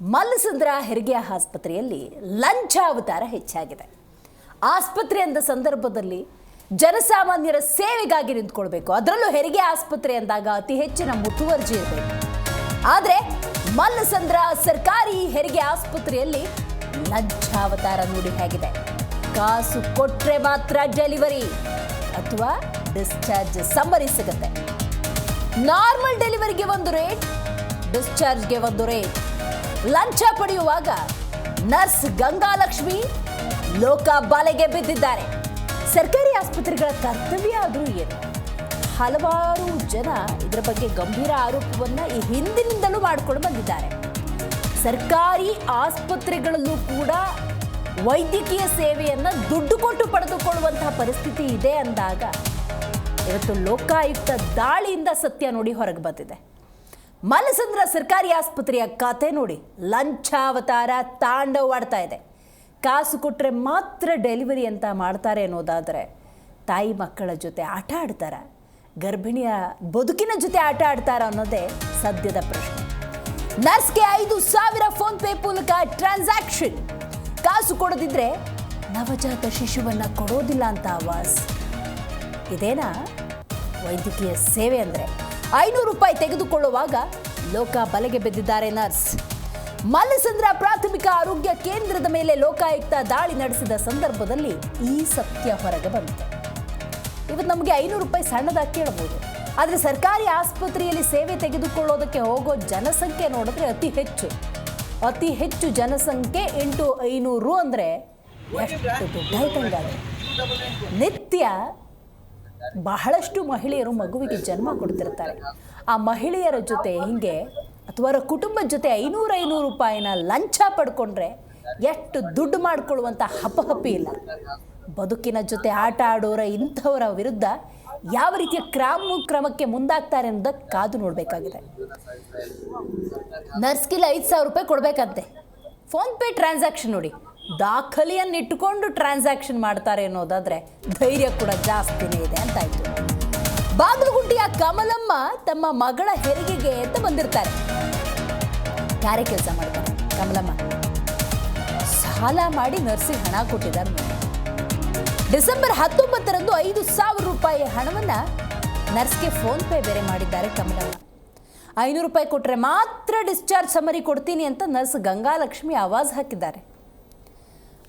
ಮಲ್ಲಸಂದ್ರ ಹೆರಿಗೆ ಆಸ್ಪತ್ರೆಯಲ್ಲಿ ಲಂಚ ಅವತಾರ ಹೆಚ್ಚಾಗಿದೆ. ಆಸ್ಪತ್ರೆ ಅಂದ ಸಂದರ್ಭದಲ್ಲಿ ಜನಸಾಮಾನ್ಯರ ಸೇವೆಗಾಗಿ ನಿಂತ್ಕೊಳ್ಬೇಕು. ಅದರಲ್ಲೂ ಹೆರಿಗೆ ಆಸ್ಪತ್ರೆ ಅಂದಾಗ ಅತಿ ಹೆಚ್ಚಿನ ಮುತುವರ್ಜಿ ಇರಬೇಕು. ಆದರೆ ಮಲ್ಲಸಂದ್ರ ಸರ್ಕಾರಿ ಹೆರಿಗೆ ಆಸ್ಪತ್ರೆಯಲ್ಲಿ ಲಂಚಾವತಾರ ನೋಡಿ ಹೇಗಿದೆ. ಕಾಸು ಕೊಟ್ಟರೆ ಮಾತ್ರ ಡೆಲಿವರಿ ಅಥವಾ ಡಿಸ್ಚಾರ್ಜ್ ಸಂಬರಿ ಸಿಗುತ್ತೆ. ನಾರ್ಮಲ್ ಡೆಲಿವರಿಗೆ ಒಂದು ರೇಟ್, ಡಿಸ್ಚಾರ್ಜ್ಗೆ ಒಂದು ರೇಟ್. ಲಂಚ ಪಡೆಯುವಾಗ ನರ್ಸ್ ಗಂಗಾಲಕ್ಷ್ಮಿ ಲೋಕ ಬಾಲೆಗೆ ಬಿದ್ದಿದ್ದಾರೆ. ಸರ್ಕಾರಿ ಆಸ್ಪತ್ರೆಗಳ ಕರ್ತವ್ಯ ಆದರೂ ಏನು? ಹಲವಾರು ಜನ ಇದರ ಬಗ್ಗೆ ಗಂಭೀರ ಆರೋಪವನ್ನು ಈ ಹಿಂದಿನಿಂದಲೂ ಮಾಡಿಕೊಂಡು ಬಂದಿದ್ದಾರೆ. ಸರ್ಕಾರಿ ಆಸ್ಪತ್ರೆಗಳಲ್ಲೂ ಕೂಡ ವೈದ್ಯಕೀಯ ಸೇವೆಯನ್ನು ದುಡ್ಡು ಕೊಟ್ಟು ಪಡೆದುಕೊಳ್ಳುವಂತಹ ಪರಿಸ್ಥಿತಿ ಇದೆ ಅಂದಾಗ ಇವತ್ತು ಲೋಕಾಯುಕ್ತ ದಾಳಿಯಿಂದ ಸತ್ಯ ನೋಡಿ ಹೊರಗೆ ಬಂದಿದೆ. ಮಲಸಂದ್ರ ಸರ್ಕಾರಿ ಆಸ್ಪತ್ರೆಯ ಕತೆ ನೋಡಿ ಲಂಚಾವತಾರ ತಾಂಡವಾಡ್ತಾ ಇದೆ. ಕಾಸು ಕೊಟ್ಟರೆ ಮಾತ್ರ ಡೆಲಿವರಿ ಅಂತ ಮಾಡ್ತಾರೆ ಅನ್ನೋದಾದರೆ ತಾಯಿ ಮಕ್ಕಳ ಜೊತೆ ಆಟ ಆಡ್ತಾರ, ಗರ್ಭಿಣಿಯ ಬದುಕಿನ ಜೊತೆ ಆಟ ಆಡ್ತಾರ ಅನ್ನೋದೇ ಸದ್ಯದ ಪ್ರಶ್ನೆ. ನರ್ಸ್ಗೆ ಐದು ಸಾವಿರ ಫೋನ್ ಪೇ ಮೂಲಕ ಟ್ರಾನ್ಸಾಕ್ಷನ್. ಕಾಸು ಕೊಡದಿದ್ರೆ ನವಜಾತ ಶಿಶುವನ್ನ ಕೊಡೋದಿಲ್ಲ ಅಂತ ಆವಾಸ್. ಇದೇನಾ? ವೈದ್ಯಕೀಯ ಸೇವೆ ಅಂದರೆ? ಐನೂರು ರೂಪಾಯಿ ತೆಗೆದುಕೊಳ್ಳುವಾಗ ಲೋಕ ಬಲೆಗೆ ಬಿದ್ದಿದ್ದಾರೆ ನರ್ಸ್. ಮಲ್ಲಸಂದ್ರ ಪ್ರಾಥಮಿಕ ಆರೋಗ್ಯ ಕೇಂದ್ರದ ಮೇಲೆ ಲೋಕಾಯುಕ್ತ ದಾಳಿ ನಡೆಸಿದ ಸಂದರ್ಭದಲ್ಲಿ ಈ ಸತ್ಯ ಹೊರಗೆ ಬಂತು ಇವತ್ತು ನಮಗೆ ಐನೂರು ರೂಪಾಯಿ ಸಣ್ಣದಾಗಿ ಕೇಳಬಹುದು ಆದರೆ ಸರ್ಕಾರಿ ಆಸ್ಪತ್ರೆಯಲ್ಲಿ ಸೇವೆ ತೆಗೆದುಕೊಳ್ಳೋದಕ್ಕೆ ಹೋಗೋ ಜನಸಂಖ್ಯೆ ನೋಡಿದ್ರೆ ಅತಿ ಹೆಚ್ಚು. ಅತಿ ಹೆಚ್ಚು ಜನಸಂಖ್ಯೆ ಎಂಟು ಐನೂರು ಅಂದರೆ ನಿತ್ಯ ಬಹಳಷ್ಟು ಮಹಿಳೆಯರು ಮಗುವಿಗೆ ಜನ್ಮ ಕೊಡ್ತಿರ್ತಾರೆ. ಆ ಮಹಿಳೆಯರ ಜೊತೆ ಹಿಂಗೆ ಅಥವಾ ಅವರ ಕುಟುಂಬದ ಜೊತೆ ಐನೂರು ಐನೂರು ರೂಪಾಯಿನ ಲಂಚ ಪಡ್ಕೊಂಡ್ರೆ ಎಷ್ಟು ದುಡ್ಡು ಮಾಡ್ಕೊಳ್ಳುವಂಥ ಹಪಹಪಿ ಇಲ್ಲ. ಬದುಕಿನ ಜೊತೆ ಆಟ ಆಡೋರ ಇಂಥವರ ವಿರುದ್ಧ ಯಾವ ರೀತಿಯ ಕ್ರಾಮ ಕ್ರಮಕ್ಕೆ ಮುಂದಾಗ್ತಾರೆ ಅನ್ನೋದಕ್ಕೆ ಕಾದು ನೋಡಬೇಕಾಗಿದೆ. ನರ್ಸ್ಗಿಲ್ಲ ಐದು ಸಾವಿರ ರೂಪಾಯಿ ಕೊಡಬೇಕಂತೆ. ಫೋನ್ಪೇ ಟ್ರಾನ್ಸಾಕ್ಷನ್ ನೋಡಿ. ದಾಖಲೆಯನ್ನು ಇಟ್ಟುಕೊಂಡು ಟ್ರಾನ್ಸಾಕ್ಷನ್ ಮಾಡ್ತಾರೆ ಅನ್ನೋದಾದ್ರೆ ಧೈರ್ಯ ಕೂಡ ಜಾಸ್ತಿನೇ ಇದೆ ಅಂತಾಯ್ತು. ಬಾಗಲಗುಂಟಿಯ ಕಮಲಮ್ಮ ತಮ್ಮ ಮಗಳ ಹೆರಿಗೆಗೆ ಅಂತ ಬಂದಿರ್ತಾರೆ. ಯಾರೇ ಕೆಲಸ ಮಾಡ್ತಾರೆ? ಕಮಲಮ್ಮ. ಸಾಲ ಮಾಡಿ ನರ್ಸಿಗೆ ಹಣ ಕೊಟ್ಟಿದ್ದಾರೆ ಡಿಸೆಂಬರ್ ಹತ್ತೊಂಬತ್ತರಂದು ಐದು ಸಾವಿರ ರೂಪಾಯಿ ಹಣವನ್ನ ನರ್ಸ್ಗೆ ಫೋನ್ ಪೇ ಬೇರೆ ಮಾಡಿದ್ದಾರೆ ಕಮಲಮ್ಮ. ಐನೂರು ರೂಪಾಯಿ ಕೊಟ್ಟರೆ ಮಾತ್ರ ಡಿಸ್ಚಾರ್ಜ್ ಸಮರಿ ಕೊಡ್ತೀನಿ ಅಂತ ನರ್ಸ್ ಗಂಗಾಲಕ್ಷ್ಮಿ ಆವಾಜ್ ಹಾಕಿದ್ದಾರೆ.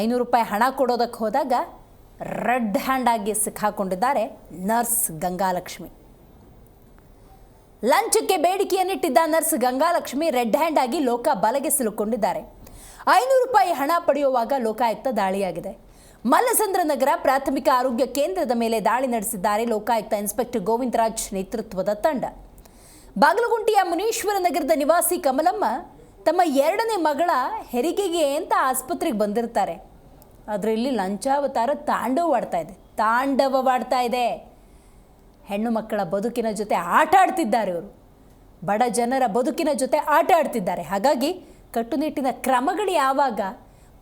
ಐನೂರು ರೂಪಾಯಿ ಹಣ ಕೊಡೋದಕ್ಕೆ ಹೋದಾಗ ರೆಡ್ ಹ್ಯಾಂಡಾಗಿ ಸಿಕ್ಕಾಕೊಂಡಿದ್ದಾರೆ ನರ್ಸ್ ಗಂಗಾಲಕ್ಷ್ಮಿ. ಲಂಚಕ್ಕೆ ಬೇಡಿಕೆಯನ್ನಿಟ್ಟಿದ್ದ ನರ್ಸ್ ಗಂಗಾಲಕ್ಷ್ಮಿ ರೆಡ್ ಹ್ಯಾಂಡ್ ಆಗಿ ಲೋಕ ಬಲಗೆ ಸಿಲುಕೊಂಡಿದ್ದಾರೆ. ಐನೂರು ರೂಪಾಯಿ ಹಣ ಪಡೆಯುವಾಗ ಲೋಕಾಯುಕ್ತ ದಾಳಿಯಾಗಿದೆ. ಮಲ್ಲಸಂದ್ರ ನಗರ ಪ್ರಾಥಮಿಕ ಆರೋಗ್ಯ ಕೇಂದ್ರದ ಮೇಲೆ ದಾಳಿ ನಡೆಸಿದ್ದಾರೆ ಲೋಕಾಯುಕ್ತ ಇನ್ಸ್ಪೆಕ್ಟರ್ ಗೋವಿಂದರಾಜ್ ನೇತೃತ್ವದ ತಂಡ. ಬಾಗಲಗುಂಟಿಯ ಮುನೀಶ್ವರ ನಗರದ ನಿವಾಸಿ ಕಮಲಮ್ಮ ತಮ್ಮ ಎರಡನೇ ಮಗಳ ಹೆರಿಗೆಗೆ ಅಂತ ಆಸ್ಪತ್ರೆಗೆ ಬಂದಿರ್ತಾರೆ. ಆದರೆ ಇಲ್ಲಿ ಲಂಚಾವತಾರ ತಾಂಡವವಾಡ್ತಾ ಇದೆ. ತಾಂಡವವಾಡ್ತಾ ಇದೆ. ಹೆಣ್ಣು ಮಕ್ಕಳ ಬದುಕಿನ ಜೊತೆ ಆಟ ಆಡ್ತಿದ್ದಾರೆ ಇವರು. ಬಡ ಜನರ ಬದುಕಿನ ಜೊತೆ ಆಟ ಆಡ್ತಿದ್ದಾರೆ. ಹಾಗಾಗಿ ಕಟ್ಟುನಿಟ್ಟಿನ ಕ್ರಮಗಳು ಯಾವಾಗ?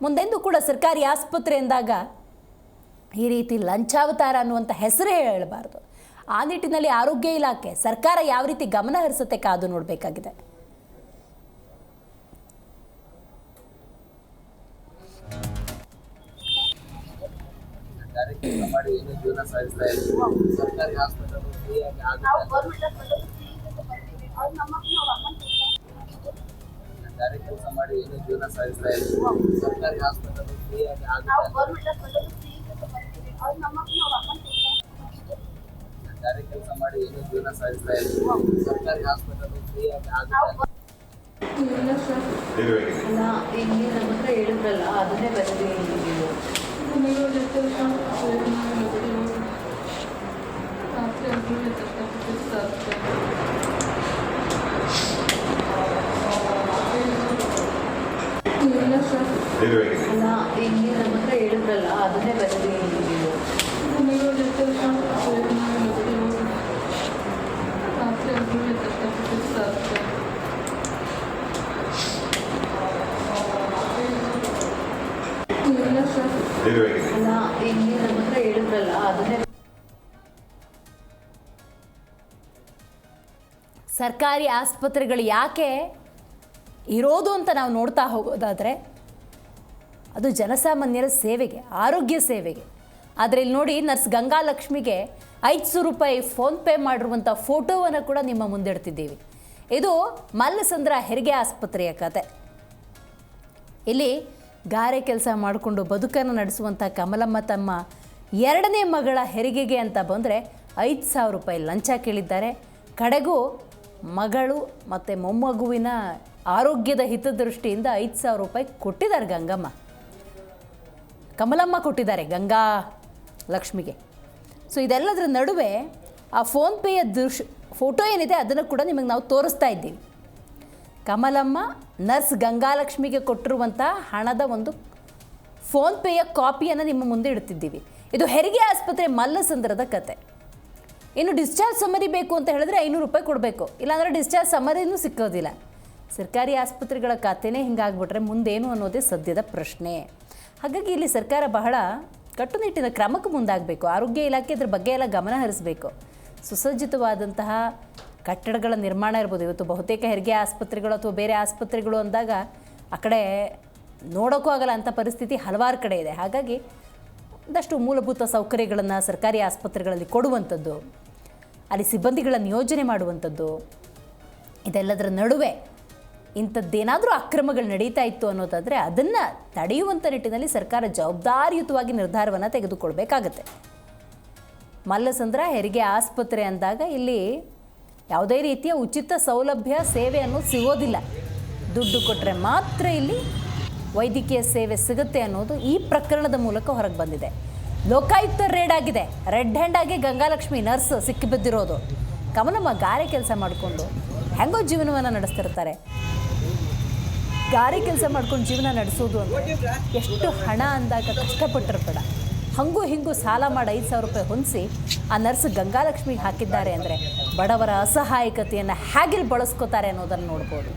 ಮುಂದೆಂದು ಕೂಡ ಸರ್ಕಾರಿ ಆಸ್ಪತ್ರೆ ಎಂದಾಗ ಈ ರೀತಿ ಲಂಚಾವತಾರ ಅನ್ನುವಂಥ ಹೆಸರೇ ಹೇಳಬಾರ್ದು. ಆ ನಿಟ್ಟಿನಲ್ಲಿ ಆರೋಗ್ಯ ಇಲಾಖೆ, ಸರ್ಕಾರ ಯಾವ ರೀತಿ ಗಮನ ಹರಿಸುತ್ತೆ ಕಾದು ನೋಡಬೇಕಾಗಿದೆ. ಮಾಡಿ ಏನು ಜೀವನ ಸಾಗಿಸ್ತಾ ಇದ್ದೀವಿ ಸರ್ಕಾರಿ ಹಾಸ್ಪಿಟಲ್ ಫ್ರೀಯಾಗಿ ಗಾಡಿ ಕೆಲಸ ಮಾಡಿ ಏನು ಜೀವನ ಸಾಗಿಸ್ತಾ ಇದ್ದೀವಿ ಸರ್ಕಾರಿ ಹಾಸ್ಪಿಟಲ್ ಫ್ರೀಯಾಗಿ ಗಾಡಿ ಕೆಲಸ ಮಾಡಿ ಏನು ಜೀವನ ಸಾಗಿಸ್ತಾ ಇದ್ದೀವಿ ಸರ್ಕಾರಿ ಹಾಸ್ಪಿಟಲ್ ಫ್ರೀಯಾಗಿ ಆಗುತ್ತೆ ಇಲ್ಲ ಸರ್ ಅಲ್ಲ ಹಿಂಗೆ ನಮ್ಮ ಹತ್ರ ಹೇಳಿದ್ರಲ್ಲ ಅದನ್ನೇ ಬರ್ತೀನಿ ನೀವು ಮನೆಯವ್ರ ಜೊತೆ ಸರ್ ರಾತ್ರಿ ಹದಿನೈದು ಕಷ್ಟಪಟ್ಟು ಸರ್ ಇಲ್ಲ ಸರ್ ಅಲ್ಲ ಹಿಂಗೆ ನಮ್ಮ ಹತ್ರ ಹೇಳಿದ್ರಲ್ಲ ಅದನ್ನೇ ಬರ್ತೀನಿ ನೀವು ಮನೆಯವ್ರ ಜೊತೆ ಸರ್ ರಾತ್ರಿ ಹದಿನೈದು ಕಷ್ಟಪಟ್ಟು ಸರ್ ಇಲ್ಲ ಸರ್ಕಾರಿ ಆಸ್ಪತ್ರೆಗಳು ಯಾಕೆ ಇರೋದು ಅಂತ ನಾವು ನೋಡ್ತಾ ಹೋಗೋದಾದರೆ ಅದು ಜನಸಾಮಾನ್ಯರ ಸೇವೆಗೆ, ಆರೋಗ್ಯ ಸೇವೆಗೆ. ಆದರೆ ಇಲ್ಲಿ ನೋಡಿ ನರ್ಸ್ ಗಂಗಾಲಕ್ಷ್ಮಿಗೆ ಐದು ಸಾವಿರ ರೂಪಾಯಿ ಫೋನ್ಪೇ ಮಾಡಿರುವಂಥ ಫೋಟೋವನ್ನು ಕೂಡ ನಿಮ್ಮ ಮುಂದಿಡ್ತಿದ್ದೀವಿ ಇದು ಮಲ್ಲಸಂದ್ರ ಹೆರಿಗೆ ಆಸ್ಪತ್ರೆಯ ಕತೆ. ಇಲ್ಲಿ ಗಾರೆ ಕೆಲಸ ಮಾಡಿಕೊಂಡು ಬದುಕನ್ನು ನಡೆಸುವಂಥ ಕಮಲಮ್ಮ ತಮ್ಮ ಎರಡನೇ ಮಗಳ ಹೆರಿಗೆಗೆ ಅಂತ ಬಂದರೆ ಐದು ಸಾವಿರ ರೂಪಾಯಿ ಲಂಚ ಕೇಳಿದ್ದಾರೆ. ಕಡೆಗೂ ಮಗಳು ಮತ್ತು ಮೊಮ್ಮಗುವಿನ ಆರೋಗ್ಯದ ಹಿತದೃಷ್ಟಿಯಿಂದ ಐದು ಸಾವಿರ ರೂಪಾಯಿ ಕೊಟ್ಟಿದ್ದಾರೆ ಗಂಗಮ್ಮ. ಕಮಲಮ್ಮ ಕೊಟ್ಟಿದ್ದಾರೆ ಗಂಗಾ ಲಕ್ಷ್ಮಿಗೆ. ಸೊ ಇದೆಲ್ಲದರ ನಡುವೆ ಆ ಫೋನ್ಪೇಯ ದೃಶ್ ಫೋಟೋ ಏನಿದೆ ಅದನ್ನು ಕೂಡ ನಿಮಗೆ ನಾವು ತೋರಿಸ್ತಾ ಇದ್ದೀವಿ. ಕಮಲಮ್ಮ ನರ್ಸ್ ಗಂಗಾಲಕ್ಷ್ಮಿಗೆ ಕೊಟ್ಟಿರುವಂಥ ಹಣದ ಒಂದು ಫೋನ್ಪೇಯ ಕಾಪಿಯನ್ನು ನಿಮ್ಮ ಮುಂದೆ ಇಡ್ತಿದ್ದೀವಿ ಇದು ಹೆರಿಗೆ ಆಸ್ಪತ್ರೆ ಮಲ್ಲಸಂದ್ರದ ಕತೆ. ಇನ್ನು ಡಿಸ್ಚಾರ್ಜ್ ಸಮರಿ ಬೇಕು ಅಂತ ಹೇಳಿದ್ರೆ ಐನೂರು ರೂಪಾಯಿ ಕೊಡಬೇಕು. ಇಲ್ಲಾಂದರೆ ಡಿಸ್ಚಾರ್ಜ್ ಸಮರಿನೂ ಸಿಕ್ಕೋದಿಲ್ಲ. ಸರ್ಕಾರಿ ಆಸ್ಪತ್ರೆಗಳ ಖಾತೆನೇ ಹಿಂಗಾಗ್ಬಿಟ್ರೆ ಮುಂದೇನು ಅನ್ನೋದೇ ಸದ್ಯದ ಪ್ರಶ್ನೆ. ಹಾಗಾಗಿ ಇಲ್ಲಿ ಸರ್ಕಾರ ಬಹಳ ಕಟ್ಟುನಿಟ್ಟಿನ ಕ್ರಮಕ್ಕೆ ಮುಂದಾಗಬೇಕು. ಆರೋಗ್ಯ ಇಲಾಖೆ ಇದ್ರ ಬಗ್ಗೆ ಎಲ್ಲ ಗಮನ ಹರಿಸಬೇಕು. ಸುಸಜ್ಜಿತವಾದಂತಹ ಕಟ್ಟಡಗಳ ನಿರ್ಮಾಣ ಇರ್ಬೋದು. ಇವತ್ತು ಬಹುತೇಕ ಹೆರಿಗೆ ಆಸ್ಪತ್ರೆಗಳು ಅಥವಾ ಬೇರೆ ಆಸ್ಪತ್ರೆಗಳು ಅಂದಾಗ ಆ ಕಡೆ ನೋಡೋಕ್ಕೂ ಆಗಲ್ಲ ಅಂಥ ಪರಿಸ್ಥಿತಿ ಹಲವಾರು ಕಡೆ ಇದೆ. ಹಾಗಾಗಿ ಒಂದಷ್ಟು ಮೂಲಭೂತ ಸೌಕರ್ಯಗಳನ್ನು ಸರ್ಕಾರಿ ಆಸ್ಪತ್ರೆಗಳಲ್ಲಿ ಕೊಡುವಂಥದ್ದು, ಅಲ್ಲಿ ಸಿಬ್ಬಂದಿಗಳ ನಿಯೋಜನೆ ಮಾಡುವಂಥದ್ದು, ಇದೆಲ್ಲದರ ನಡುವೆ ಇಂಥದ್ದೇನಾದರೂ ಅಕ್ರಮಗಳು ನಡೀತಾ ಇತ್ತು ಅನ್ನೋದಾದರೆ ಅದನ್ನು ತಡೆಯುವಂಥ ನಿಟ್ಟಿನಲ್ಲಿ ಸರ್ಕಾರ ಜವಾಬ್ದಾರಿಯುತವಾಗಿ ನಿರ್ಧಾರವನ್ನು ತೆಗೆದುಕೊಳ್ಬೇಕಾಗತ್ತೆ. ಮಲ್ಲಸಂದ್ರ ಹೆರಿಗೆ ಆಸ್ಪತ್ರೆ ಅಂದಾಗ ಇಲ್ಲಿ ಯಾವುದೇ ರೀತಿಯ ಉಚಿತ ಸೌಲಭ್ಯ ಸೇವೆಯನ್ನು ಸಿಗೋದಿಲ್ಲ. ದುಡ್ಡು ಕೊಟ್ಟರೆ ಮಾತ್ರ ಇಲ್ಲಿ ವೈದ್ಯಕೀಯ ಸೇವೆ ಸಿಗುತ್ತೆ ಅನ್ನೋದು ಈ ಪ್ರಕರಣದ ಮೂಲಕ ಹೊರಗೆ ಬಂದಿದೆ. ಲೋಕಾಯುಕ್ತ ರೇಡ್ ಆಗಿದೆ. ರೆಡ್ ಹ್ಯಾಂಡ್ ಆಗಿ ಗಂಗಾಲಕ್ಷ್ಮಿ ನರ್ಸ್ ಸಿಕ್ಕಿಬಿದ್ದಿರೋದು ಕಮಲಮ್ಮ ಗಾರೆ ಕೆಲಸ ಮಾಡಿಕೊಂಡು ಹೆಂಗೋ ಜೀವನವನ್ನು ನಡೆಸ್ತಿರ್ತಾರೆ. ಗಾರೆ ಕೆಲಸ ಮಾಡ್ಕೊಂಡು ಜೀವನ ನಡೆಸೋದು ಅಂದರೆ ಎಷ್ಟು ಹಣ ಅಂದಾಗ ಕಷ್ಟಪಟ್ಟಿರ್ಬೇಡ. ಹಂಗೂ ಹಿಂಗೂ ಸಾಲ ಮಾಡಿ ಐದು ಸಾವಿರ ರೂಪಾಯಿ ಹೊಂದಿಸಿ ಆ ನರ್ಸ್ ಗಂಗಾಲಕ್ಷ್ಮಿಗೆ ಹಾಕಿದ್ದಾರೆ ಅಂದರೆ ಬಡವರ ಅಸಹಾಯಕತೆಯನ್ನು ಹೇಗೆ ಬಳಸ್ಕೋತಾರೆ ಅನ್ನೋದನ್ನು ನೋಡ್ಬೋದು.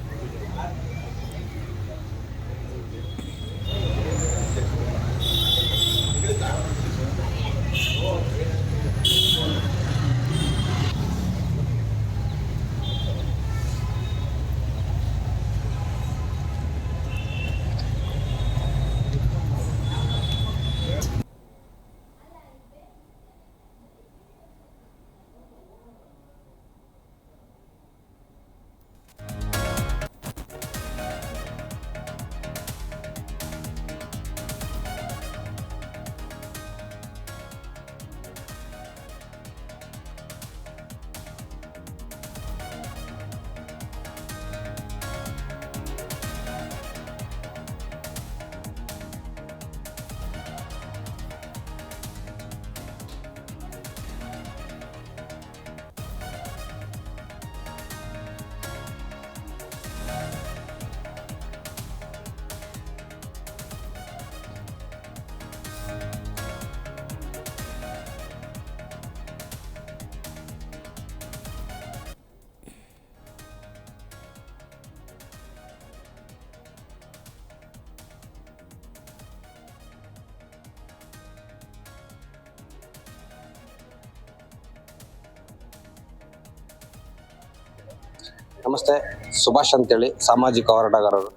ನಮಸ್ತೆ, ಸುಭಾಷ್ ಅಂತೇಳಿ, ಸಾಮಾಜಿಕ ಹೋರಾಟಗಾರರು.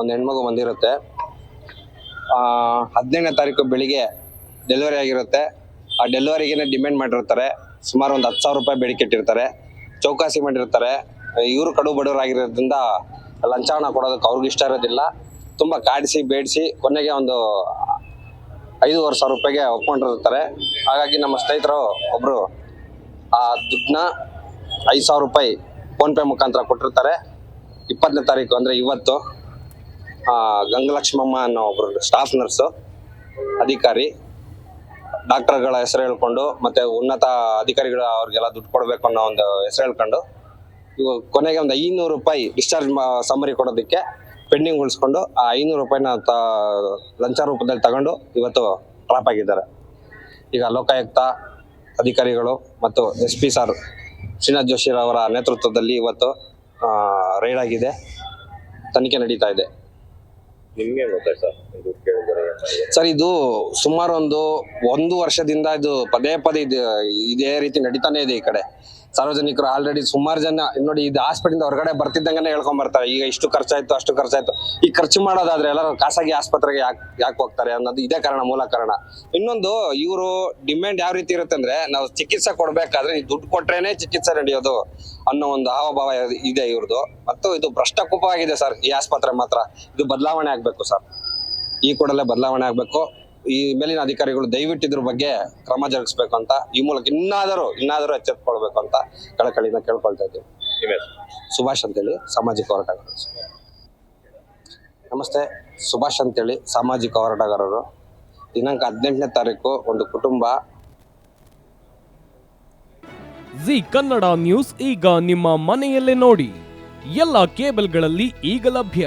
ಒಂದು ಹೆಣ್ಮಗು ಬಂದಿರುತ್ತೆ. ಹದಿನೈದನೇ ತಾರೀಕು ಬೆಳಿಗ್ಗೆ ಡೆಲಿವರಿ ಆಗಿರುತ್ತೆ. ಆ ಡೆಲಿವರಿಗೇನೆ ಡಿಮ್ಯಾಂಡ್ ಮಾಡಿರ್ತಾರೆ. ಸುಮಾರು ಒಂದು ಹತ್ತು ಸಾವಿರ ರೂಪಾಯಿ ಬೇಡಿಕೆ ಇಟ್ಟಿರ್ತಾರೆ ಚೌಕಾಸಿ ಮಾಡಿರ್ತಾರೆ. ಇವರು ಕಡು ಬಡವರಾಗಿರೋದ್ರಿಂದ ಲಂಚ ಕೊಡೋದಕ್ಕೆ ಅವ್ರಿಗೆ ಇಷ್ಟ ಇರೋದಿಲ್ಲ. ತುಂಬ ಕಾಡಿಸಿ ಬೇಡಿಸಿ ಕೊನೆಗೆ ಒಂದು ಐದೂವರೆ ಸಾವಿರ ರೂಪಾಯಿಗೆ ಒಪ್ಕೊಂಡಿರ್ತಾರೆ. ಹಾಗಾಗಿ ನಮ್ಮ ಸ್ನೇಹಿತರು ಒಬ್ಬರು ಆ ದುಡ್ಡನ್ನ ಐದು ಸಾವಿರ ರೂಪಾಯಿ ಫೋನ್ಪೇ ಮುಖಾಂತರ ಕೊಟ್ಟಿರ್ತಾರೆ. ಇಪ್ಪತ್ತನೇ ತಾರೀಕು ಅಂದರೆ ಇವತ್ತು ಆ, ಗಂಗಲಕ್ಷ್ಮಮ್ಮ ಅನ್ನೋ ಒಬ್ರು ಸ್ಟಾಫ್ ನರ್ಸು ಅಧಿಕಾರಿ ಡಾಕ್ಟರ್ಗಳ ಹೆಸರು ಹೇಳ್ಕೊಂಡು ಮತ್ತೆ ಉನ್ನತ ಅಧಿಕಾರಿಗಳು ಅವ್ರಿಗೆಲ್ಲ ದುಡ್ಡು ಕೊಡಬೇಕು ಅನ್ನೋ ಒಂದು ಹೆಸರು ಹೇಳ್ಕೊಂಡು ಇವು ಕೊನೆಗೆ ಒಂದು ಐನೂರು ರೂಪಾಯಿ ಡಿಸ್ಚಾರ್ಜ್ ಸಮ್ಮರಿ ಕೊಡೋದಕ್ಕೆ ಪೆಂಡಿಂಗ್ ಉಳಿಸ್ಕೊಂಡು ಆ ಐನೂರು ರೂಪಾಯಿನ ತ ಲಂಚ ರೂಪದಲ್ಲಿ ತಗೊಂಡು ಇವತ್ತು ಟ್ರಾಪ್ ಆಗಿದ್ದಾರೆ. ಈಗ ಲೋಕಾಯುಕ್ತ ಅಧಿಕಾರಿಗಳು ಮತ್ತು ಎಸ್ ಪಿ ಸರ್ ಶ್ರೀನಾಥ್ ಜೋಶಿರವರ ನೇತೃತ್ವದಲ್ಲಿ ಇವತ್ತು ರೈಡ್ ಆಗಿದೆ. ತನಿಖೆ ನಡೀತಾ ಇದೆ. ನಿಮಗೆ ಸರ್? ಇದು ಸುಮಾರು ಒಂದು ಒಂದು ವರ್ಷದಿಂದ ಇದು ಪದೇ ಪದೇ ಇದು ಇದೇ ರೀತಿ ನಡೀತಾನೆ ಇದೆ ಈ ಕಡೆ. ಸಾರ್ವಜನಿಕರು ಆಲ್ರೆಡಿ ಸುಮಾರು ಜನ ನೋಡಿ ಇದು ಹಾಸ್ಪಿಟಲ್ ಹೊರಗಡೆ ಬರ್ತಿದ್ದಂಗೆ ಹೇಳ್ಕೊಂಡ್ ಬರ್ತಾರೆ. ಈಗ ಇಷ್ಟು ಖರ್ಚಾಯ್ತು, ಅಷ್ಟು ಖರ್ಚಾಯ್ತು. ಈ ಖರ್ಚು ಮಾಡೋದಾದ್ರೆ ಎಲ್ಲರೂ ಖಾಸಗಿ ಆಸ್ಪತ್ರೆಗೆ ಯಾಕೆ ಯಾಕೆ ಹೋಗ್ತಾರೆ ಅನ್ನೋದು ಇದೇ ಕಾರಣ, ಮೂಲ ಕಾರಣ. ಇನ್ನೊಂದು, ಇವರು ಡಿಮ್ಯಾಂಡ್ ಯಾವ ರೀತಿ ಇರುತ್ತೆ ಅಂದ್ರೆ, ನಾವು ಚಿಕಿತ್ಸೆ ಕೊಡ್ಬೇಕಾದ್ರೆ ದುಡ್ಡು ಕೊಟ್ರೇನೆ ಚಿಕಿತ್ಸೆ ನಡೆಯೋದು ಅನ್ನೋ ಒಂದು ಹಾವಭಾವ ಇದೆ ಇವ್ರದ್ದು ಮತ್ತು ಇದು ಭ್ರಷ್ಟಕೂಪವಾಗಿದೆ ಸರ್, ಈ ಆಸ್ಪತ್ರೆ ಮಾತ್ರ. ಇದು ಬದಲಾವಣೆ ಆಗ್ಬೇಕು ಸರ್. ಈ ಕೂಡಲೇ ಬದಲಾವಣೆ ಆಗ್ಬೇಕು. ಈ ಮೇಲಿನ ಅಧಿಕಾರಿಗಳು ದಯವಿಟ್ಟು ಇದ್ರ ಬಗ್ಗೆ ಕ್ರಮ ಜರುಗಿಸ್ಬೇಕು ಅಂತ ಈ ಮೂಲಕ ಇನ್ನಾದರೂ ಇನ್ನಾದರೂ ಎಚ್ಚೆತ್ಕೊಳ್ಬೇಕು ಅಂತ ಕಳಕಳಿನ ಕೇಳ್ಕೊಳ್ತಾ ಇದ್ದೀವಿ. ಸುಭಾಷ್ ಅಂತೇಳಿ ಸಾಮಾಜಿಕ ಹೋರಾಟಗಾರರು. ನಮಸ್ತೆ ಸುಭಾಷ್ ಅಂತೇಳಿ ಸಾಮಾಜಿಕ ಹೋರಾಟಗಾರರು. ದಿನಾಂಕ ಹದಿನೆಂಟನೇ ತಾರೀಕು ಒಂದು ಕುಟುಂಬ. ಜಿ ಕನ್ನಡ ನ್ಯೂಸ್ ಈಗ ನಿಮ್ಮ ಮನೆಯಲ್ಲೇ ನೋಡಿ. ಎಲ್ಲ ಕೇಬಲ್ಗಳಲ್ಲಿ ಈಗ ಲಭ್ಯ.